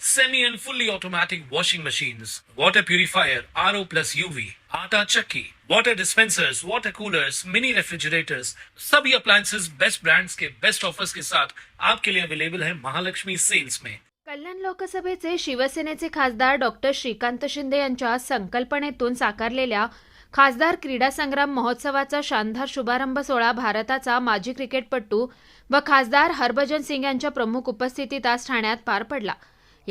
semi and fully automatic washing machines, water purifier, RO plus UV, आटा चक्की, water dispensers, water coolers, mini refrigerators, सभी appliances. Best brands के best offers के साथ आपके लिए अवेलेबल है महालक्ष्मी सेल्स में कल्याण लोकसभेचे शिवसेनेचे खासदार डॉक्टर श्रीकांत शिंदे यांच्या संकल्पनेतून साकारलेल्या खासदार क्रीडा संग्राम महोत्सवाचा शानदार शुभारंभ सोहळा भारताचा माजी क्रिकेटपटू व खासदार हरभजन सिंग यांच्या प्रमुख उपस्थितीत आज ठाण्यात पार पडला.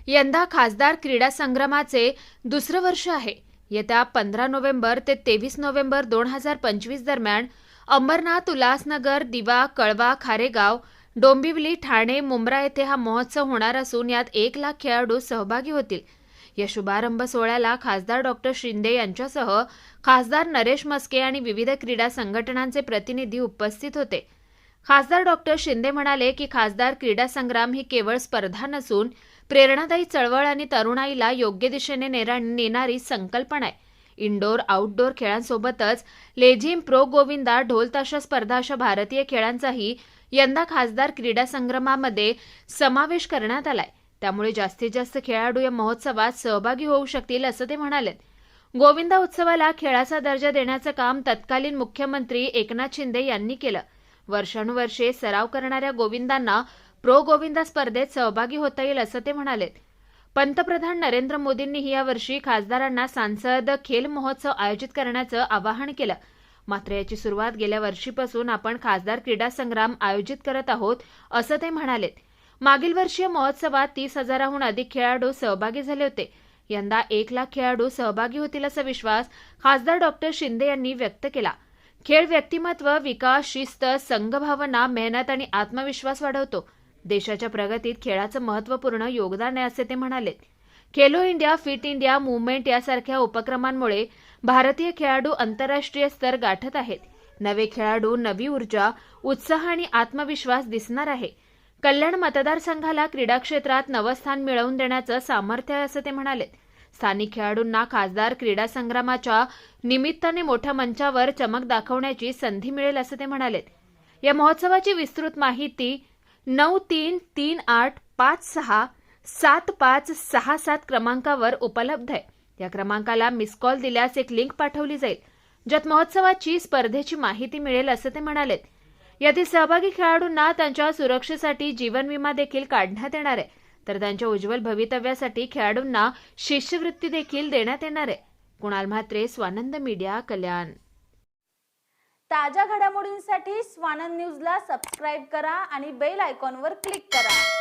यंदा खासदार क्रीडा संग्रामाचे दुसरं वर्ष आहे. येत्या पंधरा नोव्हेंबर ते तेवीस नोव्हेंबर दोन हजार पंचवीस दरम्यान अंबरनाथ उल्हासनगर दिवा कळवा खारेगाव डोंबिवली ठाणे मुंब्रा येथे हा महोत्सव होणार असून यात एक लाख खेळाडू सहभागी होतील. या शुभारंभ सोहळ्याला खासदार डॉक्टर शिंदे यांच्यासह खासदार नरेश मस्के आणि विविध क्रीडा संघटनांचे प्रतिनिधी उपस्थित होते. खासदार डॉक्टर शिंदे म्हणाले की खासदार क्रीडा संग्राम ही केवळ स्पर्धा नसून प्रेरणादायी चळवळ आणि तरुणाईला योग्य दिशेने नेणारी संकल्पना आहे. इनडोअर आउटडोअर खेळांसोबतच लेझिम प्रो गोविंदा ढोलताशा स्पर्धा अशा भारतीय खेळांचाही यंदा खासदार क्रीडा संग्रामामध्ये समावेश करण्यात आलाय. त्यामुळे जास्तीत जास्त खेळाडू या महोत्सवात सहभागी होऊ शकतील असं ते म्हणाले. गोविंदा उत्सवाला खेळाचा दर्जा देण्याचं काम तत्कालीन मुख्यमंत्री एकनाथ शिंदे यांनी केलं. वर्षानुवर्षे सराव करणाऱ्या गोविंदांना प्रो गोविंदा स्पर्धेत सहभागी होता येईल असं ते म्हणाले. पंतप्रधान नरेंद्र मोदींनीही यावर्षी खासदारांना सांसद खेल महोत्सव आयोजित करण्याचं आवाहन केलं. मात्र याची सुरुवात गेल्या वर्षीपासून आपण खासदार क्रीडा संग्राम आयोजित करत आहोत असं ते म्हणाले. मागील वर्षीय महोत्सवात तीस हजाराहून अधिक खेळाडू सहभागी झाले होते. यंदा एक लाख खेळाडू सहभागी होतील असा विश्वास खासदार डॉक्टर शिंदे यांनी व्यक्त केला. खेळ व्यक्तिमत्व विकास शिस्त संघभावना मेहनत आणि आत्मविश्वास वाढवतो. देशाच्या प्रगतीत खेळाचं महत्त्वपूर्ण योगदान आहे असे ते म्हणाले. Khelo India fit India movement यासारख्या उपक्रमांमुळे भारतीय खेळाडू आंतरराष्ट्रीय स्तर गाठत आहेत. नवे खेळाडू नवी ऊर्जा उत्साह आणि आत्मविश्वास दिसणार आहे. कल्याण मतदारसंघाला क्रीडा क्षेत्रात नवस्थान मिळवून देण्याचं सामर्थ्य आहे असं ते म्हणाले. स्थानिक खेळाडूंना खासदार क्रीडा संग्रामाच्या निमित्ताने मोठ्या मंचावर चमक दाखवण्याची संधी मिळेल असं ते म्हणाले या महोत्सवाची विस्तृत माहिती नऊ तीन तीन आठ पाच सहा सात पाच सहा सात क्रमांकावर उपलब्ध आहे. या क्रमांकाला मिस कॉल दिल्यास एक लिंक पाठवली जाईल ज्यात महोत्सवाची स्पर्धेची माहिती मिळेल असं ते म्हणालेत. यातील सहभागी खेळाडूंना त्यांच्या सुरक्षेसाठी जीवन विमा देखील काढण्यात येणार आहे. तर त्यांच्या उज्ज्वल भवितव्यासाठी खेळाडूंना शिष्यवृत्ती देखील देण्यात येणार आहे. कुणाल म्हात्रे स्वानंद मीडिया कल्याण. ताज्या घडामोडींसाठी स्वानंद न्यूजला सबस्क्राईब करा आणि बेल आयकॉनवर क्लिक करा.